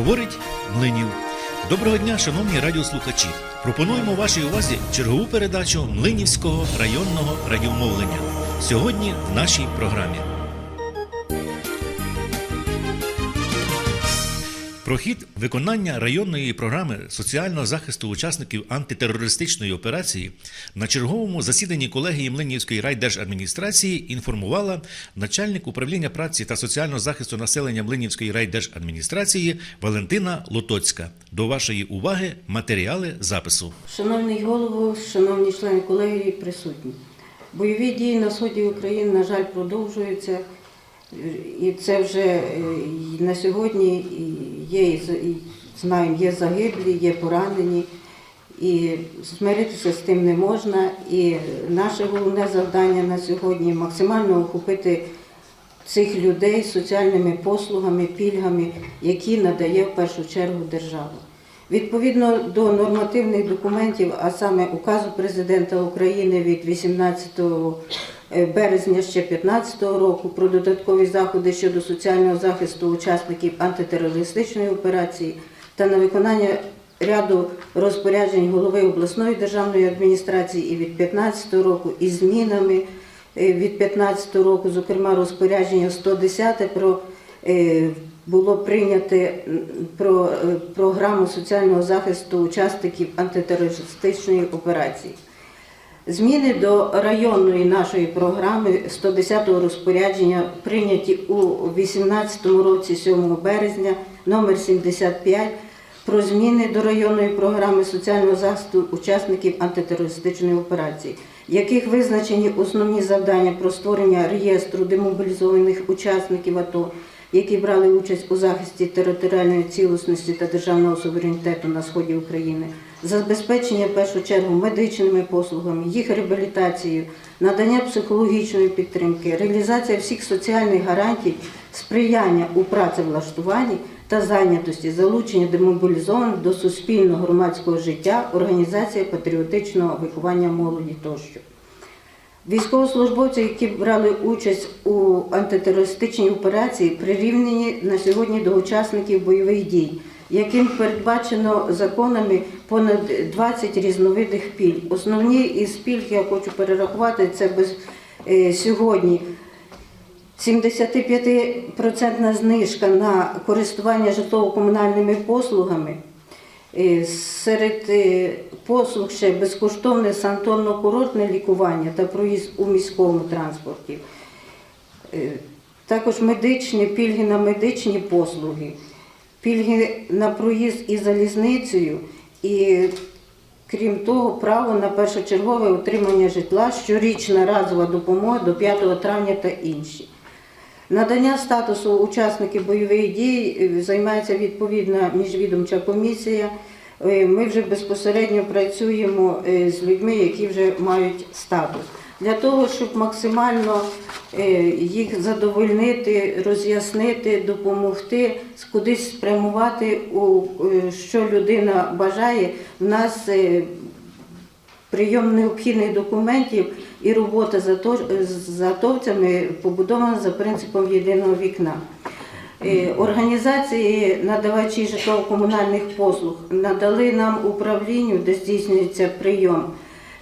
говорить Млинів. Доброго дня, шановні радіослухачі. Пропонуємо вашій увазі чергову передачу Млинівського районного радіомовлення. Сьогодні в нашій програмі. Про хід виконання районної програми соціального захисту учасників антитерористичної операції на черговому засіданні колегії Млинівської райдержадміністрації інформувала начальник управління праці та соціального захисту населення Млинівської райдержадміністрації Валентина Лотоцька. До вашої уваги матеріали запису. Шановний голово, шановні члени колегії, присутні. Бойові дії на сході України, на жаль, продовжуються. І це вже е, на сьогодні є, і знаємо, є загиблі, є поранені. І змиритися з тим не можна. І наше головне завдання на сьогодні максимально охопити цих людей соціальними послугами, пільгами, які надає в першу чергу держава. Відповідно до нормативних документів, а саме указу президента України від 18 березня ще 2015 року про додаткові заходи щодо соціального захисту учасників антитерористичної операції та на виконання ряду розпоряджень голови обласної державної адміністрації і від 2015 року із змінами е, від 2015 року, зокрема розпорядження 110 про е, було прийнято про е, програму соціального захисту учасників антитерористичної операції. Зміни до районної нашої програми 110-го розпорядження прийняті у 2018 році 7 березня номер 75 про зміни до районної програми соціального захисту учасників антитерористичної операції, яких визначені основні завдання про створення реєстру демобілізованих учасників АТО, які брали участь у захисті територіальної цілісності та державного суверенітету на сході України, забезпечення в першу чергу медичними послугами, їх реабілітацією, надання психологічної підтримки, реалізація всіх соціальних гарантій, сприяння у працевлаштуванні та зайнятості, залучення демобілізованих до суспільного громадського життя, організація патріотичного виховання молоді тощо. Військовослужбовці, які брали участь у антитерористичній операції, прирівнені на сьогодні до учасників бойових дій, яким передбачено законами понад 20 різновидних пільг. Основні із пільг я хочу перерахувати це без е, сьогодні. 75% знижка на користування житлово-комунальними послугами. Е, Серед е, послуг ще безкоштовне санаторно-курортне лікування та проїзд у міському транспорті. Також медичні пільги на медичні послуги, пільги на проїзд із залізницею і, крім того, право на першочергове отримання житла, щорічна разова допомога до 5 травня та інші. Надання статусу учасників бойових дій е, займається відповідна міжвідомча комісія. Е, Ми вже безпосередньо працюємо е, з людьми, які вже мають статус. Для того, щоб максимально е, їх задовольнити, роз'яснити, допомогти, кудись спрямувати, е, що людина бажає, в нас е, Прийом необхідних документів і робота з ато- атовцями побудована за принципом єдиного вікна. Організації надавачі житлово-комунальних послуг надали нам управлінню, де здійснюється прийом,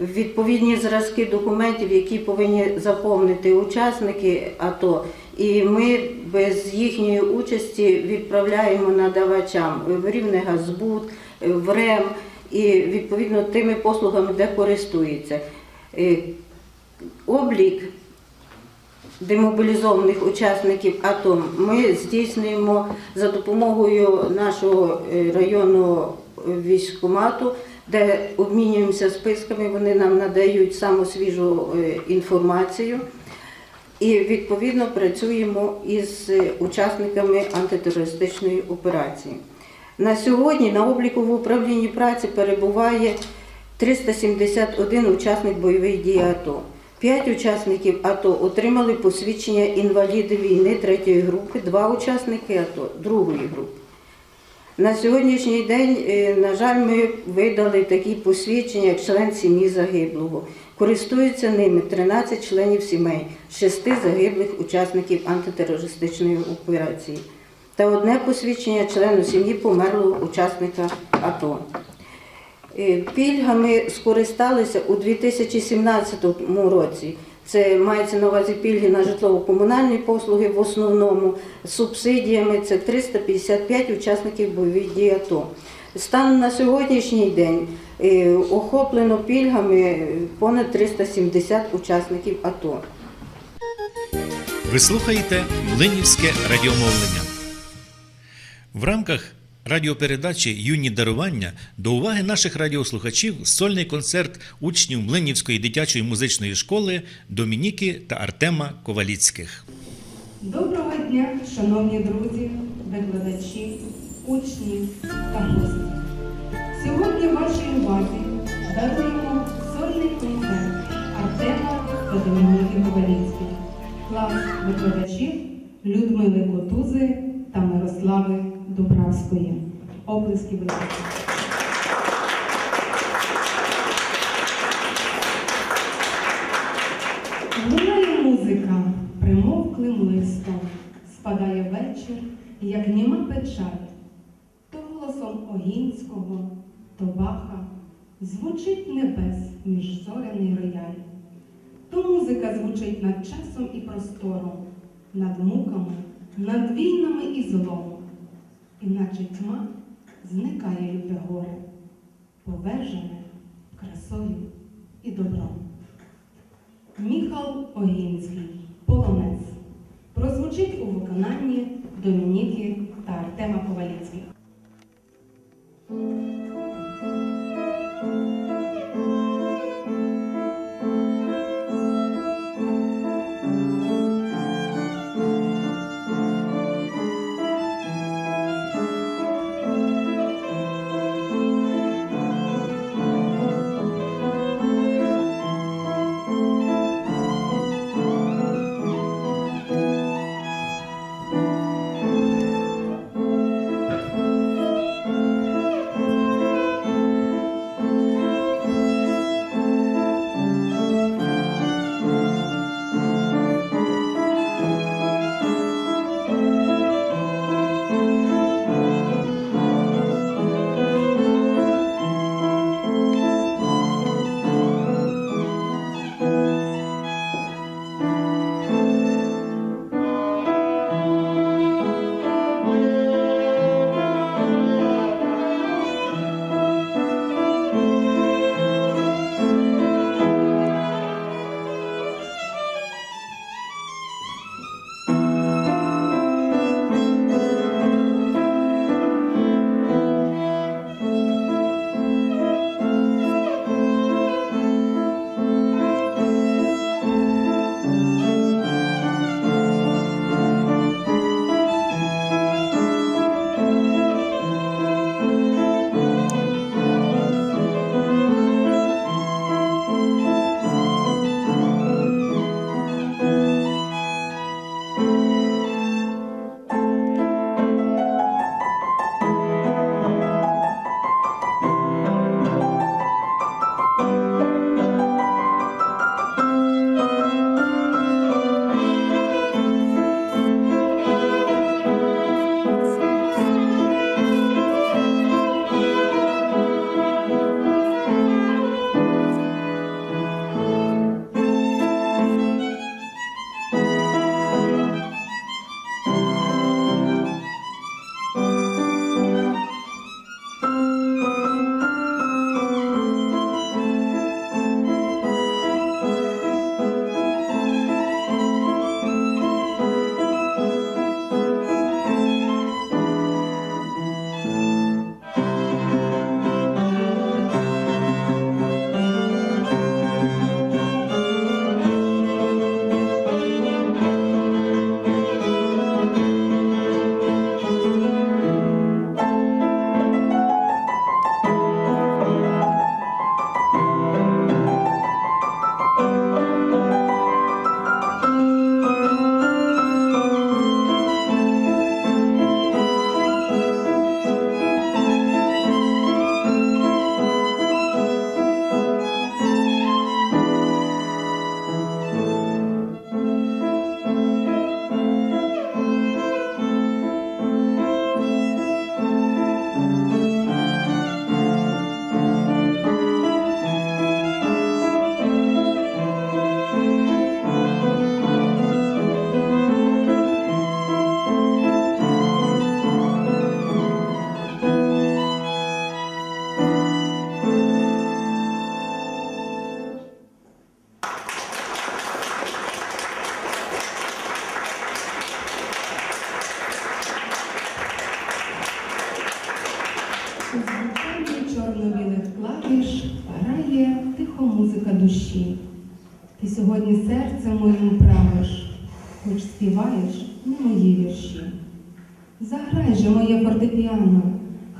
відповідні зразки документів, які повинні заповнити учасники АТО. І ми без їхньої участі відправляємо надавачам в Рівнегазбуд, в РЕМ і відповідно тими послугами, де користуються. Е, Облік демобілізованих учасників АТО ми здійснюємо за допомогою нашого е, районного військкомату, де обмінюємося списками, вони нам надають саму свіжу е, інформацію. І відповідно працюємо із е, учасниками антитерористичної операції. На сьогодні на обліку в управлінні праці перебуває 371 учасник бойових дій АТО. П'ять учасників АТО отримали посвідчення інваліди війни третьої групи, два учасники АТО другої групи. На сьогоднішній день, е, на жаль, ми видали такі посвідчення, як член сім'ї загиблого. Користуються ними 13 членів сімей, 6 загиблих учасників антитерористичної операції. та одне посвідчення члену сім'ї померлого учасника АТО. Е, Пільгами скористалися у 2017 році. Це мається на увазі пільги на житлово-комунальні послуги в основному субсидіями. Це 355 учасників бойових дій АТО. Станом на сьогоднішній день е, охоплено пільгами е, понад 370 учасників АТО. Ви слухаєте Млинівське радіомовлення. В рамках радіопередачі Юні дарування до уваги наших радіослухачів сольний концерт учнів Млинівської дитячої музичної школи Домініки та Артема Коваліцьких. Доброго дня, шановні друзі, викладачі, учні та гості. Сьогодні вашій увазі даруємо сольний концерт Артема та Домініки Коваліцьких, клас викладачів Людмили Котузи та Мирослави Дубравської. Облиски будь ласка. Лунає музика примовклим листом, спадає вечір, як німа печать, то голосом Огінського, то Баха звучить небес між зоряний рояль. То музика звучить над часом і простором, над муками, над війнами і злом, іначе тьма зникає люте горе, повержене красою і добром. Міхал Огінський, полонець. Прозвучить у виконанні Домініки та Артема Коваліцьких.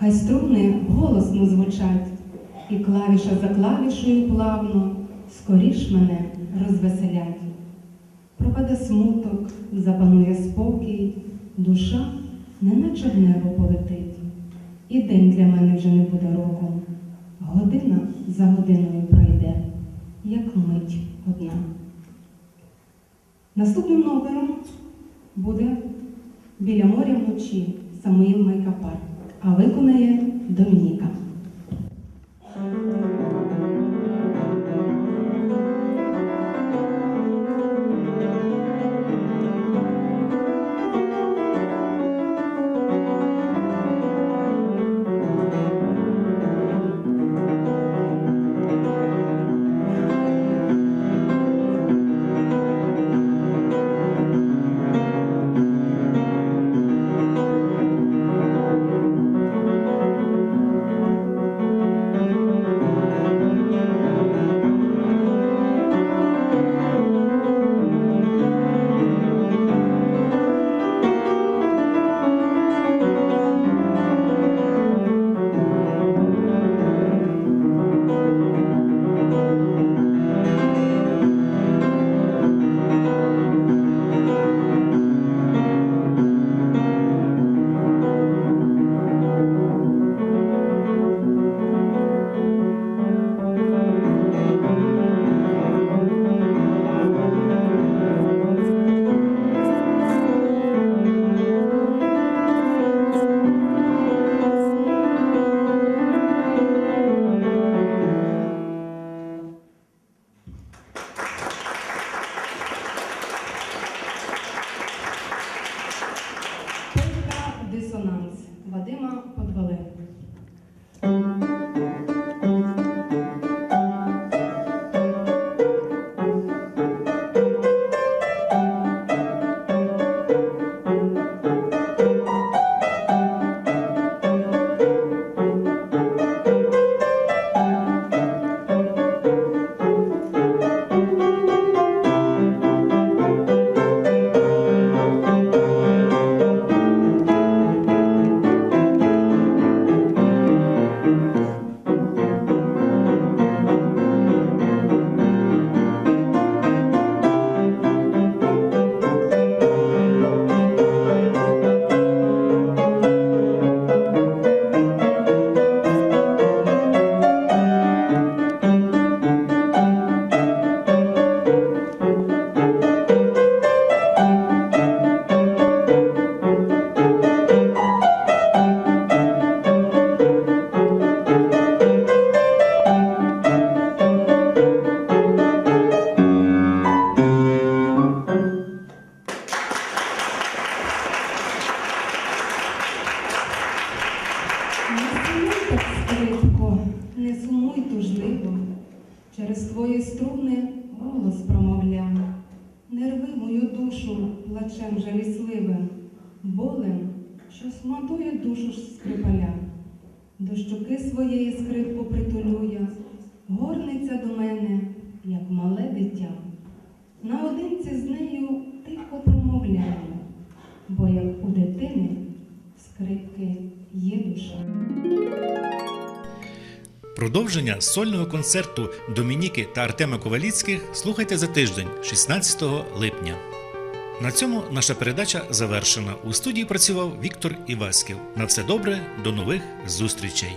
Хай струни голосно звучать, і клавіша за клавішею плавно скоріш мене розвеселять. Пропаде смуток, запанує спокій, душа неначе в небо полетить. І день для мене вже не буде роком, година за годиною пройде, як мить одна. Наступним номером буде біля моря вночі Самуїл Майкапар, а виконає Домініка. Через твої струни голос промовляв. Не рви мою душу плачем жалісливим, болем, що сматує душу скрипаля. До щоки своєї скрипку притулю я, горниця до мене, як мале дитя. Наодинці з нею тихо промовляю, бо як у дитини скрипки є душа. Продовження сольного концерту Домініки та Артема Коваліцьких слухайте за тиждень, 16 липня. На цьому наша передача завершена. У студії працював Віктор Іваськів. На все добре, до нових зустрічей.